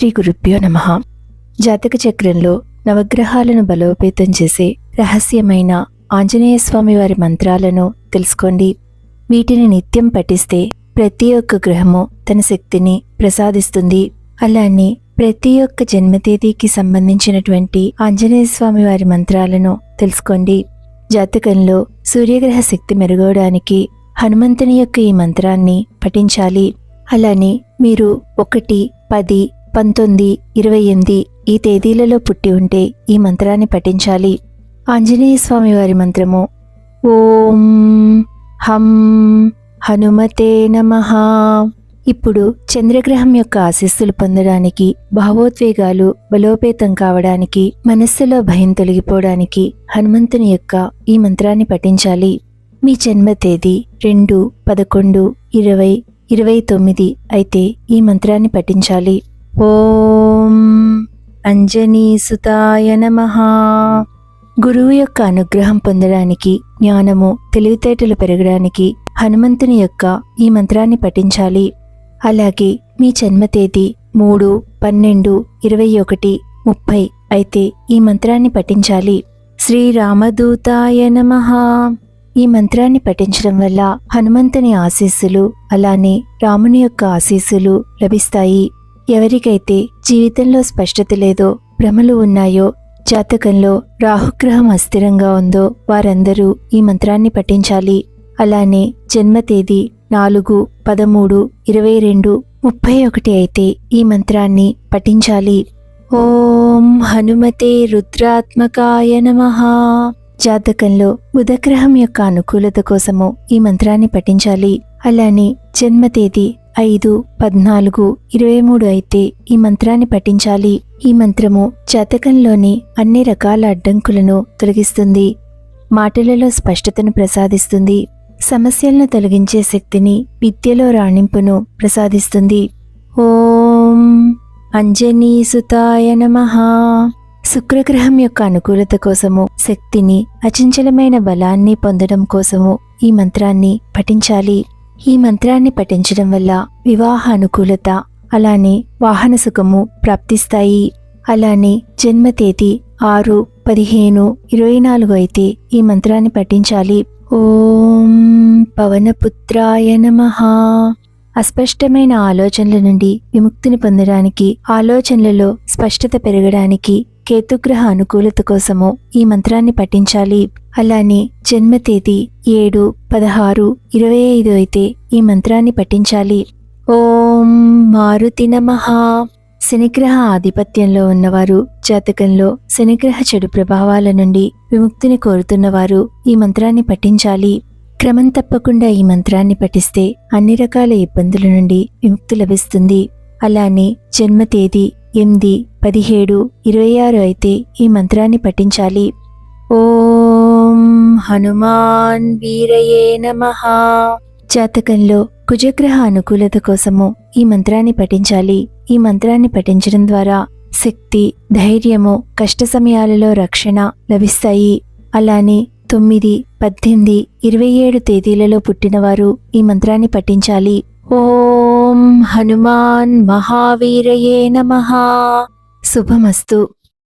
శ్రీ గురుభ్యో నమ. జాతక చక్రంలో నవగ్రహాలను బలోపేతం చేసే రహస్యమైన ఆంజనేయ స్వామి వారి మంత్రాలను తెలుసుకోండి. వీటిని నిత్యం పఠిస్తే ప్రతి ఒక్క గ్రహము తన శక్తిని ప్రసాదిస్తుంది. అలానే ప్రతి ఒక్క జన్మతేదీకి సంబంధించినటువంటి ఆంజనేయ స్వామి వారి మంత్రాలను తెలుసుకోండి. జాతకంలో సూర్యగ్రహ శక్తి మెరుగవడానికి హనుమంతుని యొక్క ఈ మంత్రాన్ని పఠించాలి. అలానే మీరు ఒకటి పది పంతొమ్మిది ఇరవై ఎనిమిది ఈ తేదీలలో పుట్టి ఉంటే ఈ మంత్రాన్ని పఠించాలి. ఆంజనేయ స్వామి వారి మంత్రము ఓం హం హనుమతే నమ. ఇప్పుడు చంద్రగ్రహం యొక్క ఆశీస్సులు పొందడానికి భావోద్వేగాలు బలోపేతం కావడానికి మనస్సులో భయం తొలగిపోవడానికి హనుమంతుని యొక్క ఈ మంత్రాన్ని పఠించాలి. మీ జన్మ తేదీ రెండు పదకొండు ఇరవై ఇరవై తొమ్మిది అయితే ఈ మంత్రాన్ని పఠించాలి. ఓం అంజనీసుతాయ నమ. గురువు యొక్క అనుగ్రహం పొందడానికి జ్ఞానము తెలివితేటలు పెరగడానికి హనుమంతుని యొక్క ఈ మంత్రాన్ని పఠించాలి. అలాగే మీ జన్మ తేదీ మూడు పన్నెండు ఇరవై ఒకటి ముప్పై అయితే ఈ మంత్రాన్ని పఠించాలి. శ్రీరామదూతాయ నమ. ఈ మంత్రాన్ని పఠించడం వల్ల హనుమంతుని ఆశీస్సులు అలానే రాముని యొక్క ఆశీస్సులు లభిస్తాయి. ఎవరికైతే జీవితంలో స్పష్టత లేదో భ్రమలు ఉన్నాయో జాతకంలో రాహుగ్రహం అస్థిరంగా ఉందో వారందరూ ఈ మంత్రాన్ని పఠించాలి. అలానే జన్మ తేదీ నాలుగు పదమూడు ఇరవై రెండు ముప్పై ఒకటి అయితే ఈ మంత్రాన్ని పఠించాలి. ఓం హనుమతే రుద్రాత్మకాయ నమ. జాతకంలో బుధగ్రహం యొక్క అనుకూలత కోసము ఈ మంత్రాన్ని పఠించాలి. అలానే జన్మ తేదీ ఐదు పద్నాలుగు ఇరవై మూడు అయితే ఈ మంత్రాన్ని పఠించాలి. ఈ మంత్రము జాతకంలోని అన్ని రకాల అడ్డంకులను తొలగిస్తుంది. మాటలలో స్పష్టతను ప్రసాదిస్తుంది. సమస్యలను తొలగించే శక్తిని విద్యలో రాణింపును ప్రసాదిస్తుంది. ఓం అంజనీ సుతాయ శుక్రగ్రహం యొక్క అనుకూలత కోసము శక్తిని అచంచలమైన బలాన్ని పొందడం కోసము ఈ మంత్రాన్ని పఠించాలి. ఈ మంత్రాన్ని పఠించడం వల్ల వివాహ అనుకూలత అలానే వాహన సుఖము ప్రాప్తిస్తాయి. అలానే జన్మ తేదీ ఆరు పదిహేను ఇరవై నాలుగు అయితే ఈ మంత్రాన్ని పఠించాలి. ఓం పవనపుత్రాయ నమ. అస్పష్టమైన ఆలోచనల నుండి విముక్తిని పొందడానికి ఆలోచనలలో స్పష్టత పెరగడానికి కేతుగ్రహ అనుకూలత కోసము ఈ మంత్రాన్ని పఠించాలి. అలానే జన్మ తేదీ ఏడు పదహారు ఇరవై ఐదు అయితే ఈ మంత్రాన్ని పఠించాలి. ఓం మారుతి నమః. శనిగ్రహ ఆధిపత్యంలో ఉన్నవారు జాతకంలో శనిగ్రహ చెడు ప్రభావాల నుండి విముక్తిని కోరుతున్నవారు ఈ మంత్రాన్ని పఠించాలి. క్రమం తప్పకుండా ఈ మంత్రాన్ని పఠిస్తే అన్ని రకాల ఇబ్బందుల నుండి విముక్తి లభిస్తుంది. అలానే జన్మ తేదీ ఎనిమిది పదిహేడు ఇరవై ఆరు అయితే ఈ మంత్రాన్ని పఠించాలి. ఓం హనుమాన్ వీరయే నమః. జాతకంలో కుజగ్రహ అనుకూలత కోసము ఈ మంత్రాన్ని పఠించాలి. ఈ మంత్రాన్ని పఠించడం ద్వారా శక్తి ధైర్యము కష్ట సమయాలలో రక్షణ లభిస్తాయి. అలానే తొమ్మిది పద్దెనిమిది ఇరవై ఏడు తేదీలలో పుట్టినవారు ఈ మంత్రాన్ని పఠించాలి. ఓం హనుమాన్ మహావీరయే నమః. శుభమస్తు.